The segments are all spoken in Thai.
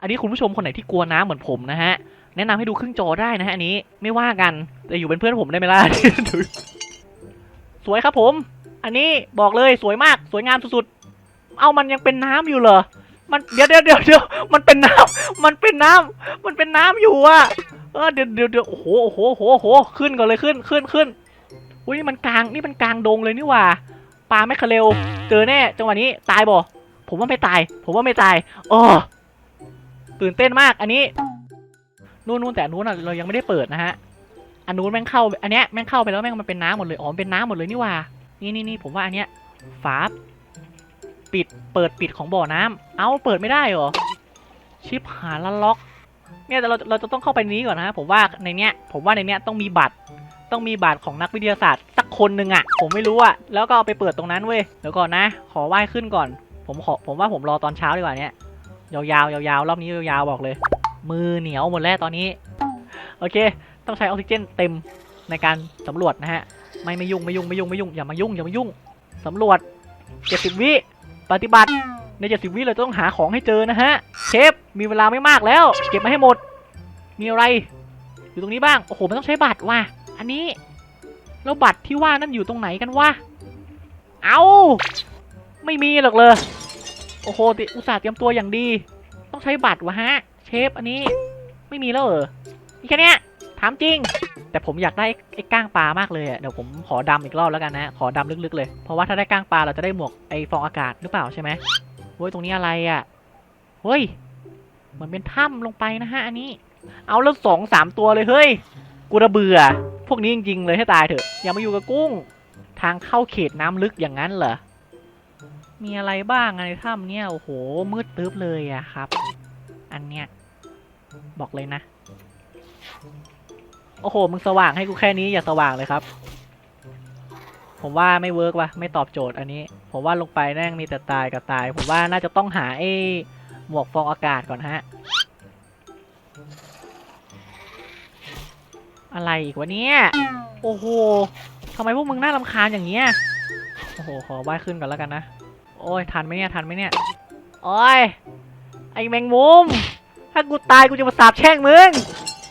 อันนี้คุณผู้ชมคนไหนที่กลัวน้ำเหมือนผมนะฮะ แนะนำให้ดูครึ่งจอได้นะฮะอันนี้ไม่ว่ากันแต่อยู่เป็นเพื่อนผมได้ไหมล่ะสวยครับผม อันนี้บอกเลยสวยมากสวยงามสุดๆ เอามันยังเป็นน้ำอยู่เหรอ มันเดี๋ยวเดี๋ยวเดี๋ยวเดี๋ยวมันเป็นน้ำมันเป็นน้ำมันเป็นน้ำอยู่อะเออเดี๋ยวเดี๋ยวเดี๋ยวโอ้โหโอ้โหโอ้โหขึ้นก่อนเลยขึ้นขึ้นขึ้นอุ้ยมันกลางนี่มันกลางดงเลยนี่ว่าปลาแมคคาเรลเจอแน่จังหวะนี้ตายบ่ผมว่าไม่ตาย ผมว่าไม่ตายโอ้ ตื่นเต้นมากอันนี้นู่นนู่นแต่นู้นอะเรายังไม่ได้เปิดนะฮะอันนู้นแม่งเข้าอันเนี้ยแม่งเข้าไปแล้วแม่งมันเป็นน้ำหมดเลยอ๋อเป็นน้ำหมดเลยนี่ว่านี่นี่นี่ผมว่าอันเนี้ยฝาปิดเปิดปิดของบ่อน้ำเอ้าเปิดไม่ได้เหรอชิปหาละล็อก เนี่ยแต่เราเราจะต้องเข้าไปนี้ก่อนนะผมว่าในเนี้ยผมว่าในเนี้ยต้องมีบัตรต้องมีบัตรของนักวิทยาศาสตร์สักคนหนึ่งอะผมไม่รู้อะแล้วก็เอาไปเปิดตรงนั้นเว้ยเดี๋ยวก่อนนะ ขอไหว้ขึ้นก่อน ผมขอผมว่าผมรอตอนเช้าดีกว่าเนี้ย ยาวๆยาวๆรอบนี้ยาวๆบอกเลย มือเหนียวหมดแล้วตอนนี้ โอเค ต้องใช้ออกซิเจนเต็มในการสำรวจนะฮะ ไม่ไม่ยุ่งไม่ยุ่งไม่ยุ่งไม่ยุ่งอย่ามายุ่งอย่ามายุ่งสำรวจ70วิปฏิบัติใน70วิเราต้องหาของให้เจอนะฮะเชฟมีเวลาไม่มากแล้ว เก็บมาให้หมด มีอะไร อยู่ตรงนี้บ้างโอ้โหมันต้องใช้บัตรว่ะอันนี้แล้วบัตรที่ว่านั่นอยู่ตรงไหนกันวะเอาไม่มีหรอกเลย โอ้โหติอุตส่าห์เตรียมตัวอย่างดี ต้องใช้บัตรวะฮะ เชฟอันนี้ไม่มีแล้วเหรอมีแค่เนี้ยถามจริง แต่ผมอยากได้ไอ้ก้างปลามากเลยอะเดี๋ยวผมขอดำอีกรอบแล้วกันนะ ขอดำลึกๆเลย เพราะว่าถ้าได้ก้างปลาเราจะได้หมวกไอ้ฟองอากาศหรือเปล่าใช่ไหมเฮ้ยตรงนี้อะไรอะเฮ้ยเหมือนเป็นถ้ำลงไปนะฮะอันนี้ เอาแล้วสองสามตัวเลยเฮ้ยกูระเบื่อ พวกนี้จริงๆเลยให้ตายเถอะ อย่ามาอยู่กับกุ้ง ทางเข้าเขตน้ำลึกอย่างนั้นเหรอ มีอะไรบ้างในถ้ำเนี่ยโอ้โหมืดตึ๊บเลยอะครับ อันเนี้ยบอกเลยนะ โอ้โห มึงสว่างให้กูแค่นี้อย่าสว่างเลยครับ ผมว่าไม่เวิร์กว่ะไม่ตอบโจทย์อันนี้ ผมว่าลงไปแน่งมีแต่ตายกับตาย ผมว่าน่าจะต้องหาไอ้หมวกฟองอากาศก่อนฮะ อะไรอีกวะเนี่ย โอ้โหทำไมพวกมึงน่ารำคาญอย่างเงี้ย โอ้โห ขอว่ายขึ้นก่อนแล้วกันนะ โอ้ยทันไหมเนี่ยทันไหมเนี่ยโอ้ยไอแมงมุม ถ้ากูตายกูจะมาสาบแช่งมึง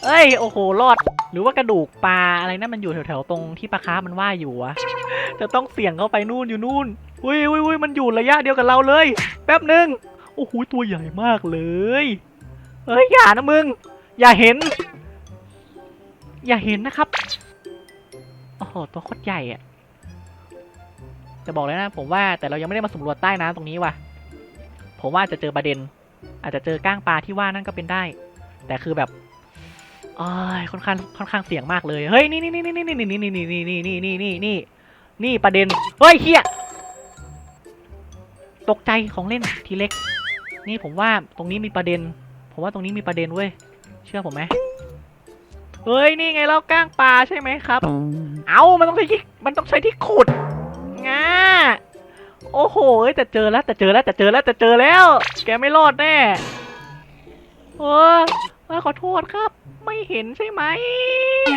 เอ้ยโอ้โหรอด หรือว่ากระดูกปลาอะไรนั่นมันอยู่แถวๆตรงที่ปลาคาร์ฟมันว่ายอยู่อะจะต้องเสี่ยงเข้าไปนู่นอยู่นู่นอุ้ยอุ้ยอุ้ยมันอยู่ระยะเดียวกับเราเลย แป๊บหนึ่งโอ้โหตัวใหญ่มากเลยเฮ้ยอย่านะมึง อย่าเห็น อย่าเห็นนะครับโอ้โหตัวโคตรใหญ่อะ จะบอกเลยนะ ผมว่าแต่เรายังไม่ได้มาสำรวจใต้น้ำตรงนี้ว่ะ ผมว่าจะเจอประเด็น อาจจะเจอก้างปลาที่ว่านั่นก็เป็นได้ แต่คือแบบอ้ยค่อนข้างค่อนข้างเสี่ยงมากเลย เฮ้ยนี่นี่นี่นี่นี่นี่นี่นี่นี่นี่นี่นี่นี่นี่นี่ประเด็น เฮ้ยเฮียตกใจของเล่นทีเล็ก นี่ผมว่าตรงนี้มีประเด็น ผมว่าตรงนี้มีประเด็นเว้ย เชื่อผมไหมเฮ้ย นี่ไงเราก้างปลาใช่ไหมครับ เอามันต้องใช้ที่ มันต้องใช้ที่ขุด โอ้โหแต่เจอแล้วแต่เจอแล้วแต่เจอแล้วแต่เจอแล้ว แกไม่รอดแน่โอ้ขอโทษครับ ไม่เห็นใช่ไหม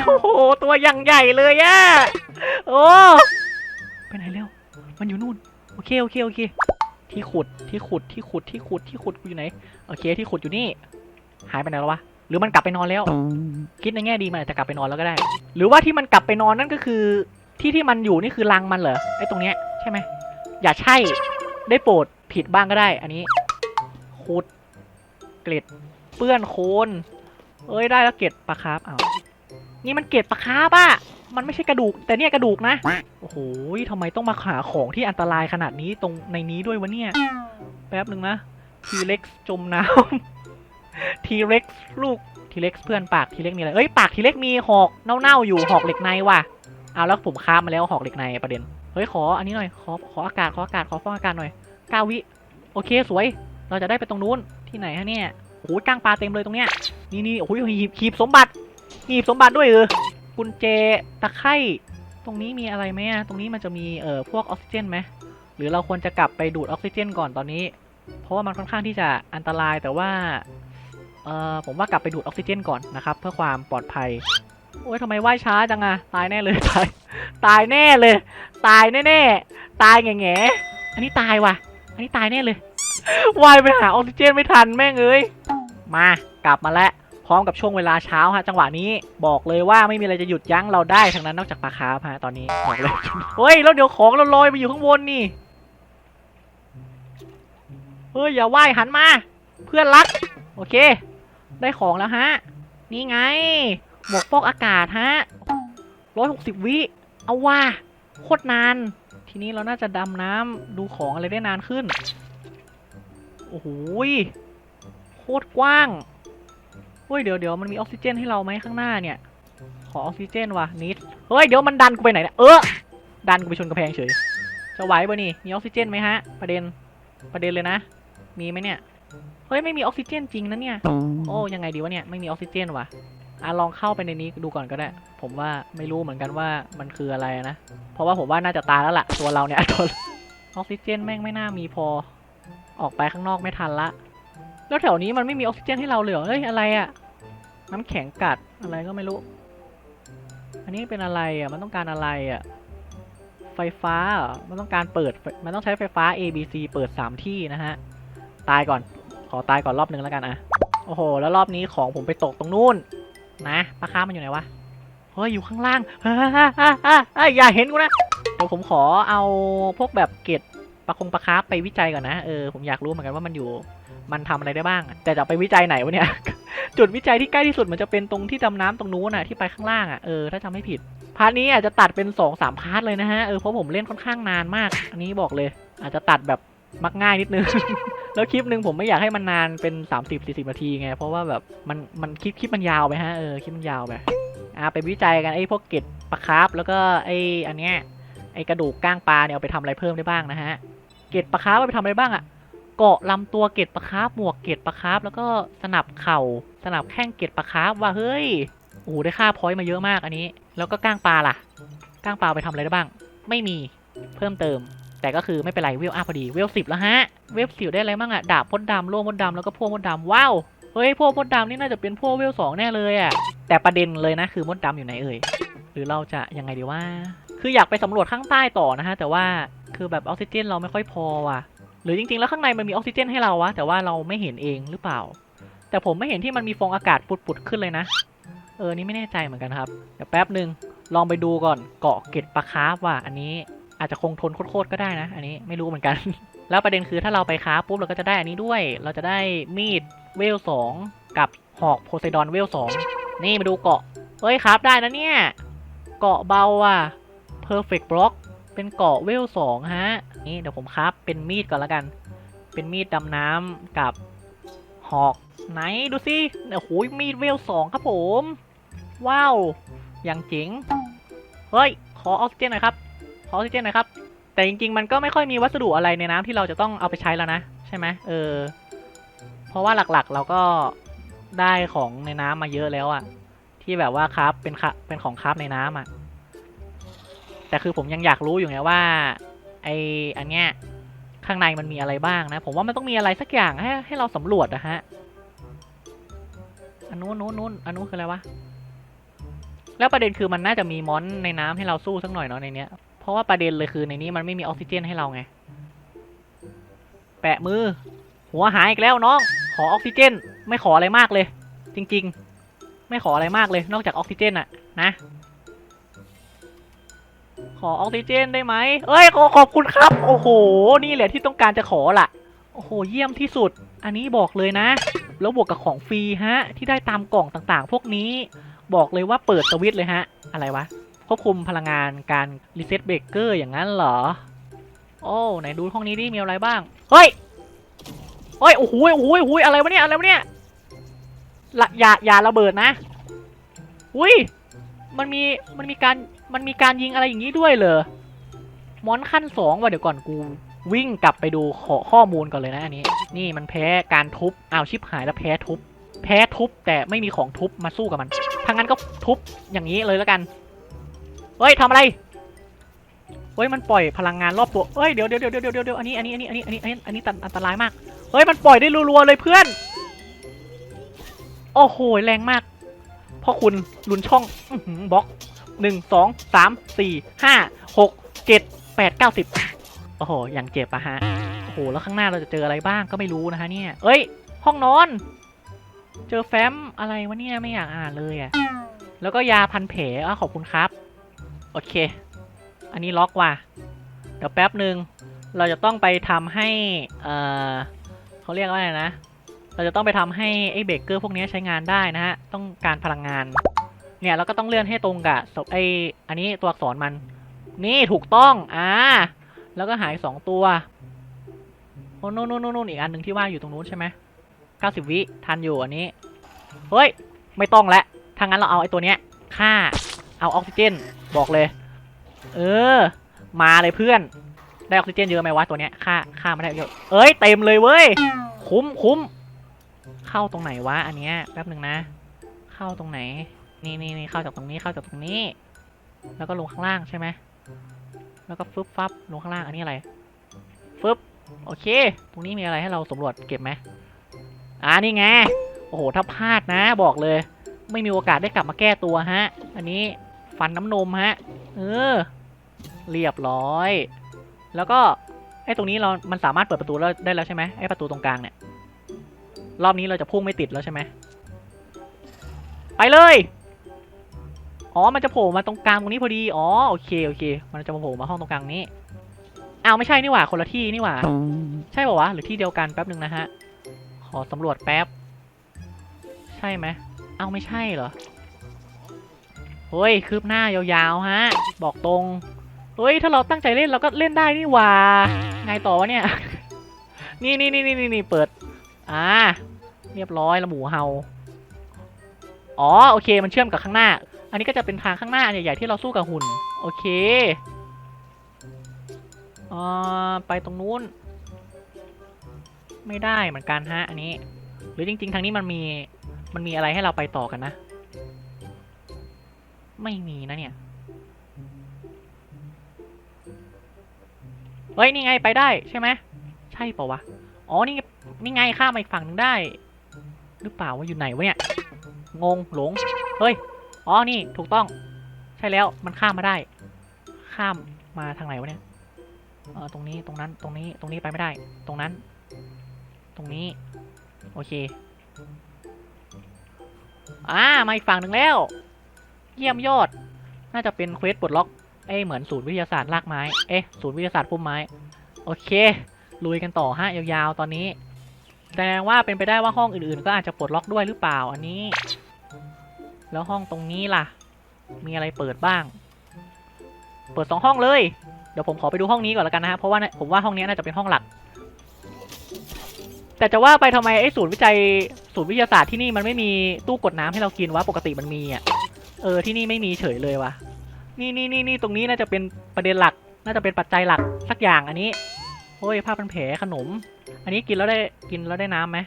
โอ้โหตัวอย่างใหญ่เลยอะโอ้ไปไหนเร็ว มันอยู่นู่น โอเคโอเคโอเค ที่ขุดที่ขุดที่ขุดที่ขุดที่ขุดกูอยู่ไหน โอเคที่ขุดอยู่นี่ หายไปไหนแล้ววะหรือมันกลับไปนอนแล้ว คิดในแง่ดีมันอาจจะกลับไปนอนแล้วก็ได้ หรือว่าที่มันกลับไปนอนนั่นก็คือ ที่ที่มันอยู่นี่คือรังมันเหรอไอ้ตรงเนี้ยใช่ไหม อย่าใช่ได้โปรดผิดบ้างก็ได้ อันนี้ขุดเกล็ดเปื้อนโคนเอ้ยได้แล้วเกล็ดปลาคาร์ฟอ้าวนี่มันเกล็ดปลาคาร์ฟอะมันไม่ใช่กระดูก แต่เนี่ยกระดูกนะ โอ้โหทำไมต้องมาหาของที่อันตรายขนาดนี้ตรงในนี้ด้วยวะเนี่ย แป๊บหนึ่งนะ ทีเล็กจมน้ำ ทีเล็กลูก ทีเล็กเพื่อนปากทีเล็กมีอะไร เอ้ยปากทีเล็กมีหอกเน่าๆอยู่หอกเหล็กในว่ะ เอาแล้วผมค้ามาแล้วหอกเหล็กในประเด็น เฮ้ยขออันนี้หน่อยขอขออากาศขออากาศขอฟองอากาศหน่อยเก้าวิโอเคสวย เราจะได้ไปตรงนู้นที่ไหนฮะเนี่ยโอ้ยก้างปลาเต็มเลยตรงเนี้ยนี่นี่โอ้ยหีบหีบสมบัติหีบสมบัติด้วยเออกุญแจตะไคร่ตรงนี้มีอะไรไหมอะตรงนี้มันจะมีเอ่อพวกออกซิเจนไหมหรือเราควรจะกลับไปดูดออกซิเจนก่อนตอนนี้ เพราะว่ามันค่อนข้างที่จะอันตรายแต่ว่าเอ่อผมว่ากลับไปดูดออกซิเจนก่อนนะครับ เพื่อความปลอดภัย โอ้ยทำไมว่ายช้าจังอะตายแน่เลยตายตายแน่เลย ตายแน่ๆตายแง่ๆอันนี้ตายว่ะ อันนี้ตายแน่เลยว่ายไปหาออกซิเจนไม่ทันแม่งเอ้ยมมากลับมาแล้วพร้อมกับช่วงเวลาเช้าฮะจังหวะนี้บอกเลยว่าไม่มีอะไรจะหยุดยั้งเราได้ทั้งนั้นนอกจากปลาคาร์ฟฮะตอนนี้บอกเลยเฮ้ยแล้วเดี๋ยวของเราลอยไปอยู่ข้างบนนี่เฮ้ยอย่าว่ายหันมา เพื่อนรัก โอเค ได้ของแล้วฮะ นี่ไง หมวกฟอกอากาศฮะร้อยหกสิบวิ เอาว่าโคตรนาน ทีนี้เราน่าจะดำน้ำดูของอะไรได้นานขึ้น โอ้โหยโคตรกว้างเฮ้ยเดี๋ยวเดี๋ยวมันมีออกซิเจนให้เราไหมข้างหน้าเนี่ย ขอออกซิเจนว่ะนิด เฮ้ยเดี๋ยวมันดันกูไปไหนเนี่ยเออ ดันกูไปชนกระแพงเฉย จะไหวปะนี่ มีออกซิเจนไหมฮะ ประเด็น ประเด็นเลยนะ มีไหมเนี่ย เฮ้ยไม่มีออกซิเจนจริงนะเนี่ย โอ้ยังไงดีวะเนี่ย ไม่มีออกซิเจนว่ะ อะลองเข้าไปในนี้ดูก่อนก็ได้ ผมว่าไม่รู้เหมือนกันว่ามันคืออะไรนะ เพราะว่าผมว่าน่าจะตายแล้วล่ะ ตัวเราเนี่ยตัวออกซิเจนแม่งไม่น่ามีพอ ออกไปข้างนอกไม่ทันละ แล้วแถวนี้มันไม่มีออกซิเจนให้เราเลยเอเฮ้ยอะไรอะน้ำแข็งกัดอะไรก็ไม่รู้ อันนี้เป็นอะไรอะมันต้องการอะไรอะไฟฟ้า มันต้องการเปิด มันต้องใช้ไฟฟ้า A B C เปิดสามที่นะฮะ ตายก่อน ขอตายก่อนรอบนึงแล้วกันอะโอ้โห แล้วรอบนี้ของผมไปตกตรงนู้น นะปลาค้ามันอยู่ไหนวะเฮ้ยอยู่ข้างล่างเฮ้ยอย่าเห็นกูนะเดี๋ยวผมขอเอาพวกแบบเกล็ดปลาคงปลาคาไปวิจัยก่อนนะเออผมอยากรู้เหมือนกันว่ามันอยู่มันทำอะไรได้บ้าง แต่จะไปวิจัยไหนวะเนี่ยจุดวิจัยที่ใกล้ที่สุดมันจะเป็นตรงที่ดำน้ำตรงนู้นน่ะที่ไปข้างล่างอะเออถ้าจำไม่ผิดพาร์ทนี้อาจจะตัดเป็น2อสามพาร์ทเลยนะฮะเออเพราะผมเล่นค่อนข้างนานมาก อันนี้บอกเลย อาจจะตัดแบบมักง่ายนิดนึง แล้วคลิปหนึ่งผมไม่อยากให้มันนานเป็น30 40นาทีไง เพราะว่าแบบมันมันคลิปคลิปมันยาวไปฮะเออคลิปมันยาวไปอ่าไปวิจัยกันไอ้พวกเกล็ดปลาคาร์ฟแล้วก็ไอ้อันเนี้ยไอ้กระดูกก้างปลาเนี่ยเอาไปทำอะไรเพิ่มได้บ้างนะฮะเกล็ดปลาคาร์ฟเอาไปทำอะไรบ้างอะเกาะลำตัวเกล็ดปลาคาร์ฟหมวกเกล็ดปลาคาร์ฟแล้วก็สนับเข่าสนับแข้งเกล็ดปลาคาร์ฟว่าเฮ้ยโอ้โหได้ค่าพอยต์มาเยอะมากอันนี้ แล้วก็ก้างปลาล่ะ ก้างปลาเอาไปทำอะไรได้บ้าง ไม่มีเพิ่มเติม แต่ก็คือไม่เป็นไรเวลอัพพอดีเวลสิบแล้วฮะ เวลสิบได้อะไรบ้างอะดาบมดดำโล่มดดำแล้วก็พวกมดดำว้าวเฮ้ยพวกมดดำนี่น่าจะเป็นพวกเวลสองแน่เลยอะแต่ประเด็นเลยนะคือมดดำอยู่ไหนเอ่ยหรือเราจะยังไงดีว่า คืออยากไปสำรวจข้างใต้ต่อนะฮะแต่ว่าคือแบบออกซิเจนเราไม่ค่อยพอว่ะ หรือจริงๆแล้วข้างในมันมีออกซิเจนให้เราวะแต่ว่าเราไม่เห็นเองหรือเปล่า แต่ผมไม่เห็นที่มันมีฟองอากาศปุดๆขึ้นเลยนะเออนี่ไม่แน่ใจเหมือนกันครับเดี๋ยวแป๊บหนึ่งลองไปดูก่อนเกาะเกร็ดปลาคาร์ฟว่ะอันนี้ อาจจะคงทนโคตรๆก็ได้นะ อันนี้ไม่รู้เหมือนกัน แล้วประเด็นคือถ้าเราไปคราปุ๊บเราก็จะได้อันนี้ด้วย เราจะได้มีดเวลสองกับหอกโพไซดอนเวลสองนี่มาดูเกาะเฮ้ยคราฟได้นะเนี่ย เกาะเบาอะ perfect block เป็นเกาะเวลสองฮะ นี่เดี๋ยวผมคราฟเป็นมีดก่อนละกัน เป็นมีดดำน้ำกับหอกไหนดูสิโอ้โหมีดเวลสองครับผม ว้าว อย่างเจ๋ง เฮ้ย ขอออกซิเจนหน่อยครับ อออกซิเจนน่อยครับ แต่จริงๆ มันก็ไม่ค่อยมีวัสดุอะไรในน้ำที่เราจะต้องเอาไปใช้แล้วนะ ใช่ไหมเออ เพราะว่าหลักๆเราก็ได้ของในน้ำมาเยอะแล้วอะที่แบบว่าครับเป็นคะเป็นของครับในน้ำอะแต่คือผมยังอยากรู้อยู่ไงว่าไออันเนี้ยข้างในมันมีอะไรบ้างนะ ผมว่ามันต้องมีอะไรสักอย่างให้ให้เราสำรวจอะฮะอันนู้นนู้นนู้นอันนู้นคืออะไรวะ แล้วประเด็นคือมันน่าจะมีมอนในน้ำให้เราสู้สักหน่อยเนาะในเนี้ย เพราะว่าประเด็นเลยคือในนี้มันไม่มีออกซิเจนให้เราไง แปะมือ หัวหายอีกแล้วน้อง ขอออกซิเจน ไม่ขออะไรมากเลย จริง ๆ ไม่ขออะไรมากเลย นอกจากออกซิเจนอะนะ ขอออกซิเจนได้ไหมเอ้ยขอขอบคุณครับ โอ้โห นี่แหละที่ต้องการจะขอล่ะ โอ้โห เยี่ยมที่สุด อันนี้บอกเลยนะ แล้วบวกกับของฟรีฮะ ที่ได้ตามกล่องต่างๆ พวกนี้ บอกเลยว่าเปิดสวิตเลยฮะ อะไรวะ ควบคุมพลังงานการรีเซ็ตเบรกเกอร์อย่างนั้นเหรอ โอ้ไหนดูห้องนี้ดิมีอะไรบ้าง เฮ้ยเฮ้ยโอ้โหโอ้โหโอ้โหอะไรวะเนี่ยอะไรวะเนี่ยละอย่าอย่าระเบิดนะอุ้ยมันมีมันมีการมันมีการยิงอะไรอย่างนี้ด้วยเหรอมอนขั้นสองว่ะเดี๋ยวก่อนกูวิ่งกลับไปดูขอข้อมูลก่อนเลยนะอันนี้ นี่มันแพ้การทุบอ้าวชิบหายแล้วแพ้ทุบ แพ้ทุบแต่ไม่มีของทุบมาสู้กับมันถ้างั้นก็ทุบอย่างนี้เลยแล้วกัน เฮ้ยทำอะไร เฮ้ยมันปล่อยพลังงานรอบตัวเฮ้ยเดี๋ยวเดี๋ยวเดี๋ยวเดี๋ยวเดี๋ยวอันนี้อันนี้อันนี้อันนี้อันนี้อันนี้อันนี้อันตรายมาก เฮ้ยมันปล่อยได้รัวๆเลยเพื่อน โอ้โหแรงมากพ่อคุณลุนช่องอบล็อกหนึ่งสองสามสี่ห้าหกเจ็ดแปดเก้าสิบโอ้โหอย่างเจ็บอะฮะโอ้โหแล้วข้างหน้าเราจะเจออะไรบ้างก็ไม่รู้นะฮะเนี่ยเอ้ย ห้องนอน เจอแฟ้มอะไรวะเนี่ยไม่อยากอ่านเลยอะแล้วก็ยาพันแผลอะขอบคุณครับ โอเค อันนี้ล็อกว่ะ เดี๋ยวแป๊บหนึ่งเราจะต้องไปทำให้ เอ่อเขาเรียกว่าอะไรนะ เราจะต้องไปทำให้ไอ้เบรกเกอร์พวกนี้ใช้งานได้นะฮะ ต้องการพลังงาน เนี่ยเราก็ต้องเลื่อนให้ตรงกับศพไอ้อันนี้ตัวอักษรมัน นี่ถูกต้อง อ่า แล้วก็หายสองตัวโอ้นู่นนู่นนู่นอีกอันหนึ่งที่ว่าอยู่ตรงนู้นใช่ไหมเก้าสิบวิทันอยู่อันนี้ เฮ้ย ไม่ต้องแล้วถ้างั้นเราเอาไอ้ตัวเนี้ยฆ่า เอาออกซิเจน บอกเลย เออ มาเลยเพื่อน ได้ออกซิเจนเยอะไหมวะตัวเนี้ยฆ่าฆ่าไม่ได้เยอะ เอ้ยเต็มเลยเว้ย คุ้มคุ้ม เข้าตรงไหนวะอันเนี้ยแป๊บหนึ่งนะ เข้าตรงไหน นี่นี่นี่เข้าจากตรงนี้เข้าจากตรงนี้ แล้วก็ลงข้างล่างใช่ไหม แล้วก็ฟึบฟับลงข้างล่างอันนี้อะไร ฟึบ โอเค ตรงนี้มีอะไรให้เราสำรวจเก็บไหมอ่านี่ไง โอ้โห ถ้าพลาดนะ บอกเลย ไม่มีโอกาสได้กลับมาแก้ตัวฮะ อันนี้ ฟันน้ำนมฮะ เออ เรียบร้อย แล้วก็ไอ้ตรงนี้เรา มันสามารถเปิดประตูแล้วได้แล้วใช่ไหมไอ้ประตูตรงกลางเนี่ย รอบนี้เราจะพุ่งไม่ติดแล้วใช่ไหม ไปเลย อ๋อ มันจะโผล่มาตรงกลางตรงนี้พอดี อ๋อ โอเค โอเค มันจะมาโผล่มาห้องตรงกลางนี้ อ้าว ไม่ใช่นี่หว่า คนละที่นี่หว่า ใช่ป่าวะ หรือที่เดียวกันแป๊บหนึ่งนะฮะ ขอสำรวจแป๊บ ใช่ไหมเอ้าไม่ใช่เหรอ เฮ้ยคืบหน้ายาวๆฮะ บอกตรงเฮ้ยถ้าเราตั้งใจเล่นเราก็เล่นได้นี่หว่าไงต่อวะเนี่ย นี่นี่นี่นี่นี่เปิด อ่า เรียบร้อยละหมูเฮาอ๋อโอเคมันเชื่อมกับข้างหน้า อันนี้ก็จะเป็นทางข้างหน้าใหญ่ๆที่เราสู้กับหุ่น โอเคอ่าไปตรงนู้น ไม่ได้เหมือนกันฮะ อันนี้ หรือจริง ๆ ทางนี้มันมีมันมีอะไรให้เราไปต่อกันนะ ไม่มีนะเนี่ย เฮ้ย นี่ไงไปได้ใช่ไหม ใช่ปล่าวะ อ๋อ นี่นี่ไงข้ามาอีกฝั่งหนึ่งได้ หรือเปล่าว่าอยู่ไหนวะเนี่ย งงหลง เฮ้ย อ๋อ นี่ถูกต้อง ใช่แล้วมันข้ามมาได้ ข้ามมาทางไหนวะเนี่ยเออตรงนี้ตรงนั้นตรงนี้ตรงนี้ไปไม่ได้ ตรงนั้น ตรงนี้ โอเคอ่ามาอีกฝั่งหนึ่งแล้ว เยี่ยมยอด น่าจะเป็นเควสปลดล็อก เอ้ยเหมือนศูนย์วิทยาศาสตร์รากไม้ เอ๊ะศูนย์วิทยาศาสตร์พุ่มไม้ โอเค ลุยกันต่อฮะยาวๆ ตอนนี้ แสดงว่าเป็นไปได้ว่าห้องอื่นๆ ก็อาจจะปลดล็อกด้วยหรือเปล่าอันนี้ แล้วห้องตรงนี้ล่ะ มีอะไรเปิดบ้าง เปิดสองห้องเลย เดี๋ยวผมขอไปดูห้องนี้ก่อนแล้วกันนะฮะ เพราะว่าผมว่าห้องนี้น่าจะเป็นห้องหลัก แต่จะว่าไปทำไมไอ้ศูนย์วิจัยศูนย์วิทยาศาสตร์ที่นี่มันไม่มีตู้กดน้ำให้เรากินวะ ปกติมันมีอะ เออที่นี่ไม่มีเฉยเลยวะนี่นี่นี่นี่ตรงนี้น่าจะเป็นประเด็นหลัก น่าจะเป็นปัจจัยหลักสักอย่างอันนี้โอ้ยผ้าพันแผลขนม อันนี้กินแล้วได้กินแล้วได้น้ำไหม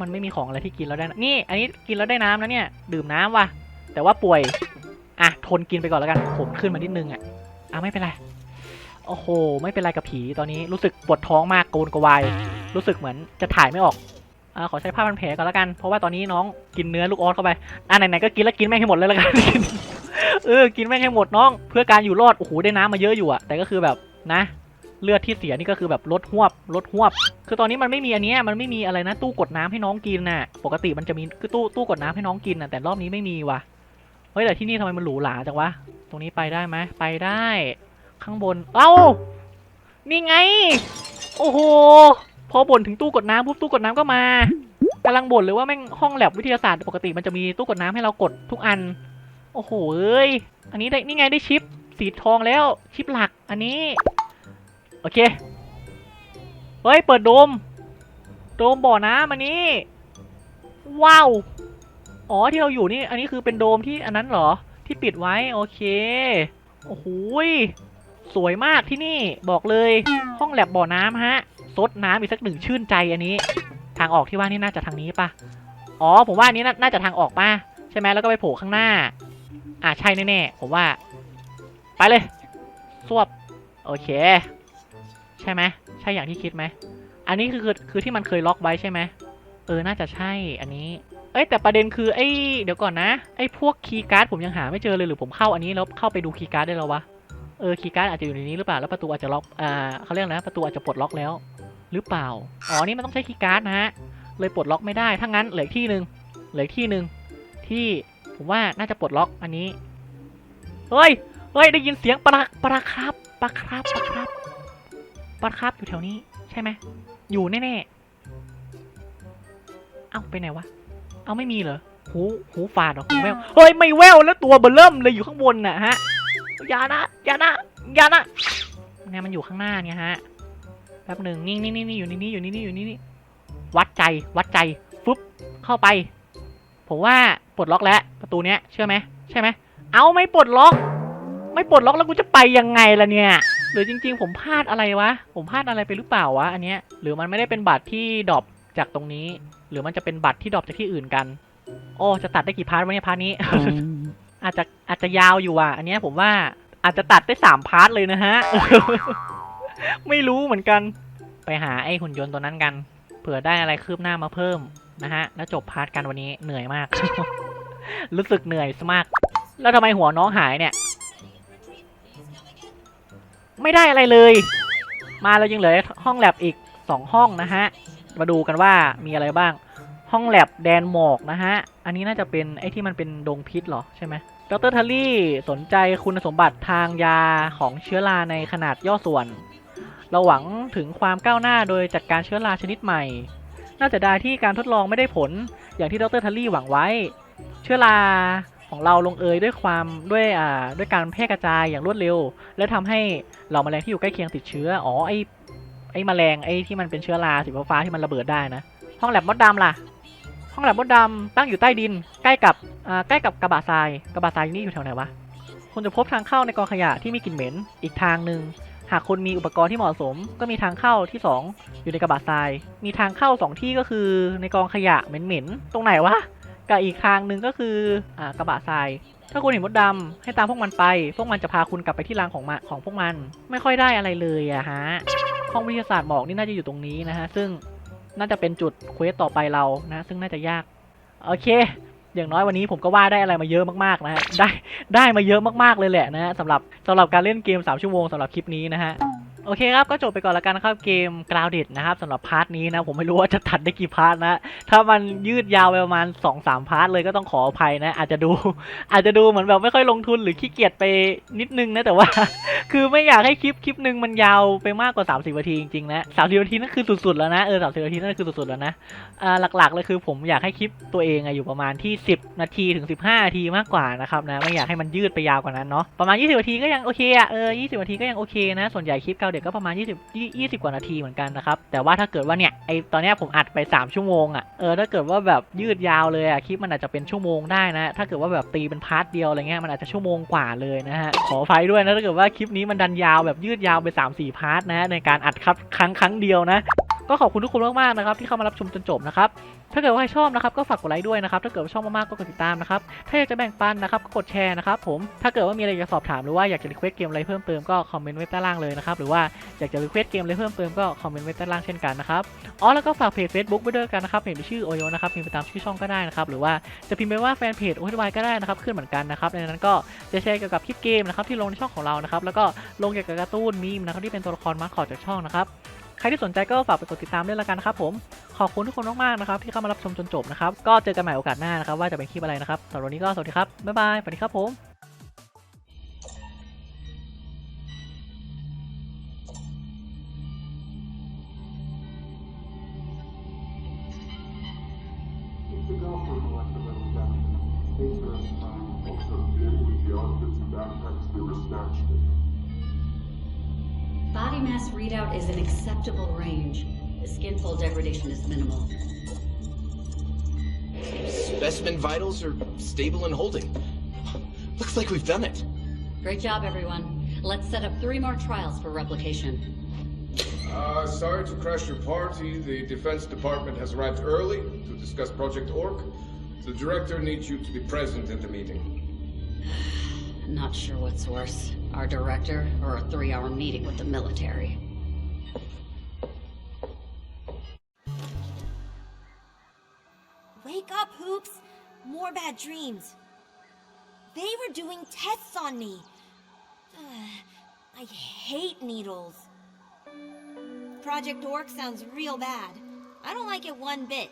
มันไม่มีของอะไรที่กินแล้วได้นะนี่ อันนี้กินแล้วได้น้ำนะเนี่ย ดื่มน้ำว่ะ แต่ว่าป่วย อะ ทนกินไปก่อนแล้วกัน ผมขึ้นมานิดนึงอะ อะไม่เป็นไร โอ้โห ไม่เป็นไรกับผีตอนนี้ รู้สึกปวดท้องมากโกนกวาย รู้สึกเหมือนจะถ่ายไม่ออก อ่าขอใช้ผ้าพันแผลก่อนแล้วกัน เพราะว่าตอนนี้น้องกินเนื้อลูกออสเข้าไป อะไหนๆก็กินแล้วกินแม่งให้หมดเลยแล้วกัน เออ กินแม่งให้หมดน้อง เพื่อการอยู่รอด โอ้โห ได้น้ำมาเยอะอยู่อะแต่ก็คือแบบนะ เลือดที่เสียนี่ก็คือแบบลดหวบลดหวบ คือตอนนี้มันไม่มีอันนี้มันไม่มีอะไรนะ ตู้กดน้ำให้น้องกินน่ะ ปกติมันจะมีคือตู้ตู้กดน้ำให้น้องกินน่ะ แต่รอบนี้ไม่มีว่ะ เฮ้ยแต่ที่นี่ทำไมมันหรูหราจังวะ ตรงนี้ไปได้ไหมไปได้ ข้างบน เอ้า นี่ไง โอ้โห อบ่นถึงตู้กดน้ำปุ๊บตู้กดน้ำก็มากำลังบ่นเลยว่าแม่งห้องแลบวิทยาศาสตร์ปกติมันจะมีตู้กดน้ำให้เรากดทุกอัน โอ้โหเอ้ยอันนี้ได้นี่ไงได้ชิปสีทองแล้วชิปหลักอันนี้ โอเคเฮ้ยเปิดโดม โดมบ่อน้ำอันนี้ ว้าวอ๋อที่เราอยู่นี่ อันนี้คือเป็นโดมที่อันนั้นเหรอ ที่ปิดไว้โอเคโอ้โหสวยมากที่นี่บอกเลยห้องแลบบ่อน้ำฮะ ซดน้ำอีกสักหนึ่งชื่นใจอันนี้ ทางออกที่ว่านี่น่าจะทางนี้ปะอ๋อผมว่าอันนี้น่าน่าจะทางออกป่ะใช่ไหมแล้วก็ไปโผล่ข้างหน้า อ่าใช่แน่ๆผมว่า ไปเลยสวบโอเค ใช่ไหมใช่อย่างที่คิดไหมอันนี้คือคือที่มันเคยล็อกไว้ใช่ไหมเออน่าจะใช่อันนี้ เอ้ยแต่ประเด็นคือไอ้เดี๋ยวก่อนนะไอ้พวกคีย์การ์ดผมยังหาไม่เจอเลยหรือผมเข้าอันนี้แล้วเข้าไปดูคีย์การ์ดได้แล้ววะเออคีย์การ์ดอาจจะอยู่ในนี้หรือเปล่าแล้วประตูอาจจะล็อกอ่าเขาเรียกนะประตูอาจจะปลดล็อกแล้ว หรือเปล่า อ๋อ นี่มันต้องใช้คีย์การ์ดนะฮะ เลยปลดล็อกไม่ได้ ถ้างั้นเหลือที่หนึ่งเหลือที่หนึ่งที่ผมว่าน่าจะปลดล็อกอันนี้ เฮ้ย เฮ้ย ได้ยินเสียงปลาปลาครับปลาครับปลาครับปลาครับอยู่แถวนี้ใช่ไหม อยู่แน่ๆ เอ้าไปไหนวะ เอ้าไม่มีเหรอ หู หูฝาดเหรอ หูแวว เฮ้ย ไม่แววแล้วตัวเบลเริ่มเลยอยู่ข้างบนน่ะฮะ อย่านะ อย่านะ อย่านะเนี่ยมันอยู่ข้างหน้าเนี่ยฮะ แป๊บหนึ่งนี่นี่นี่นี่อยู่นี่นี่อยู่นี่นี่อยู่นี่นี่วัดใจวัดใจฟึบเข้าไป ผมว่าปลดล็อกแล้วประตูเนี้ยเชื่อไหมใช่ไหมเอาไม่ปลดล็อก ไม่ปลดล็อกแล้วกูจะไปยังไงล่ะเนี่ย หรือจริง ๆ ผมพลาดอะไรวะ ผมพลาดอะไรไปหรือเปล่าวะอันเนี้ยหรือมันไม่ได้เป็นบัตรที่ดรอปจากตรงนี้ หรือมันจะเป็นบัตรที่ดรอปจากที่อื่นกัน โอ้จะตัดได้กี่พาร์ทวะเนี่ยพาร์ทนี้ อาจจะอาจจะยาวอยู่อะ อันเนี้ยผมว่าอาจจะตัดได้สามพาร์ทเลยนะฮะ ไม่รู้เหมือนกัน ไปหาไอ้หุ่นยนต์ตัวนั้นกัน เผื่อได้อะไรคืบหน้ามาเพิ่มนะฮะ แล้วจบพาร์ทกันวันนี้เหนื่อยมาก รู้สึกเหนื่อยมาก แล้วทำไมหัวน้องหายเนี่ย ไม่ได้อะไรเลย มาเรายังเหลือห้องแลบอีกสองห้องนะฮะ มาดูกันว่ามีอะไรบ้าง ห้องแลบแดนหมอกนะฮะ อันนี้น่าจะเป็นไอ้ที่มันเป็นดงพิษหรอใช่ไหมดรทัลลี่สนใจคุณสมบัติทางยาของเชื้อราในขนาดย่อส่วน เราหวังถึงความก้าวหน้าโดยจัดการเชื้อราชนิดใหม่ น่าจะได้ที่การทดลองไม่ได้ผลอย่างที่ดรทัลลี่หวังไว้ เชื้อราของเราลงเอยด้วยความด้วยอ่าด้วยการแพร่กระจายอย่างรวดเร็ว และทำให้เหล่าแมลงที่อยู่ใกล้เคียงติดเชื้อ อ๋อไอไอแมลงไอที่มันเป็นเชื้อราสีฟ้าที่มันระเบิดได้นะ ห้องแลบมดดำล่ะ ห้องแลบมดดำตั้งอยู่ใต้ดิน ใกล้กับอ่าใกล้กับกระบะทราย กระบะทรายนี่อยู่แถวไหนวะคุณจะพบทางเข้าในกองขยะที่มีกลิ่นเหม็นอีกทางหนึ่งากคุณมีอุปกรณ์ที่เหมาะสม ก็มีทางเข้าที่สองอยู่ในกระบะทราย มีทางเข้าสองที่ก็คือในกองขยะเหม็นๆ ตรงไหนวะ กับอีกทางหนึ่งก็คืออ่ากระบะทราย ถ้าคุณเห็นมดดำให้ตามพวกมันไป พวกมันจะพาคุณกลับไปที่รังของมาของพวกมัน ไม่ค่อยได้อะไรเลยอะฮะ ห้องวิทยาศาสตร์หมอกนี่น่าจะอยู่ตรงนี้นะฮะ ซึ่งน่าจะเป็นจุดเควสต่อไปเรานะ ซึ่งน่าจะยาก โอเค อย่างน้อยวันนี้ผมก็ว่าได้อะไรมาเยอะมากๆนะฮะได้ได้มาเยอะมากๆเลยแหละนะฮะสำหรับสำหรับการเล่นเกม 3 ชั่วโมงสำหรับคลิปนี้นะฮะ โอเคครับ ก็จบไปก่อนล้วกันนะครับเกม Grounded นะครับสำหรับพาร์ทนี้นะ ผมไม่รู้ว่าจะตัดได้กี่พาร์ทนะ ถ้ามันยืดยาวไปประมาณ 2-3 พาร์ทเลยก็ต้องขออภัยนะ อาจจะดู อาจจะดูเหมือนแบบไม่ค่อยลงทุนหรือขี้เกียจไปนิดนึงนะ แต่ว่า คือไม่อยากให้คลิปคลิปหนึ่งมันยาวไปมากกว่า 30นาทีจริงๆนะ30นาทีนั่นคือสุดๆแล้วนะเออ30นาทีนั่นคือสุดๆแล้วนะอ่าหลักๆเลยคือผมอยากให้คลิปตัวเองอะอยู่ประมาณที่ 10 นาทีถึง 15นาทีมากกว่านะครับนะไม่อยากให้มันยืดไปยาวกว่านั้นเนาะประมาณ 20นาทีก็ยังโอเคอะเออ20นาทีก็ยังโอเคนะส่วนใหญ่คลิปเกาเด็กก็ประมาณ 20 20 กว่านาทีเหมือนกันนะครับ แต่ว่าถ้าเกิดว่าเนี่ยไอตอนนี้ผมอัดไป 3 ชั่วโมงอะเออถ้าเกิดว่าแบบยืดยาวเลยอะคลิปมันอาจจะเป็นชั่วโมงได้นะ ถ้าเกิดว่าแบบตีเป็นพาร์ทเดียวอะไรเงี้ยมันอาจจะชั่วโมงกว่าเลยนะฮะขออภัยด้วยนะถ้าเกิดว่าคลิปนี้มันดันยาวแบบยืดยาวไป 3-4 พาร์ทนะในการอัดครับครั้งครั้งเดียวนะก็ขอบคุณทุกคนมากๆนะครับที่เข้ามารับชมจนจบนะครับถ้าเกิดว่าใครชอบนะครับก็ฝากกดไลค์ด้วยนะครับ ถ้าเกิดว่าชอบมากๆก็กดติดตามนะครับ ถ้าอยากจะแบ่งปันนะครับก็กดแชร์นะครับผม ถ้าเกิดว่ามีอะไรอยากจะสอบถามหรือว่าอยากจะรีเควสเกมอะไรเพิ่มเติมก็คอมเมนต์ไว้ใต้ล่างเลยนะครับ หรือว่าอยากจะรีเควสเกมอะไรเพิ่มเติมก็คอมเมนต์ไว้ใต้ล่างเช่นกันนะครับ อ๋อแล้วก็ฝากเพจ Facebook ไว้ด้วยกันนะครับ เพจมีชื่อโอโยนะครับ พิมพ์ไปตามชื่อช่องก็ได้นะครับ หรือว่าจะพิมพ์ไปว่าแฟนเพจโอทวายก็ได้นะครับ ขึ้นเหมือนกันนะครับในนั้นก็จะแชร์เกี่ยวกับคลิปเกมนะครับที่ลงในช่องของเรานะครับ แล้วก็ลงเกี่ยวกับการ์ตูนมีมนะครับที่เป็นตัวละครมาคอจากช่องนะครับ รที่สนใจก็ฝากไปกดติดตามด้วยละกันครับผม ขอบคุณทุกคนมากๆนะครับที่เข้ามารับชมจนจบนะครับ ก็เจอกันใหม่โอกาสหน้านะครับ ว่าจะเป็นคลิปอะไรนะครับสำหรับวันนี้ก็สวัสดีครับ บ๊ายบาย สวัสดีครับผม To go Body mass readout is an acceptable range. The skin fold degradation is minimal. Specimen vitals are stable and holding. Looks like we've done it. Great job, everyone. Let's set up three more trials for replication. Uh, sorry to crash your party. The Defense Department has arrived early to discuss Project Orc. The director needs you to be present at the meeting. Not sure what's worse, our director or a three-hour meeting with the military. Wake up, Hoops! More bad dreams. They were doing tests on me. Ugh, I hate needles. Project Orc sounds real bad. I don't like it one bit.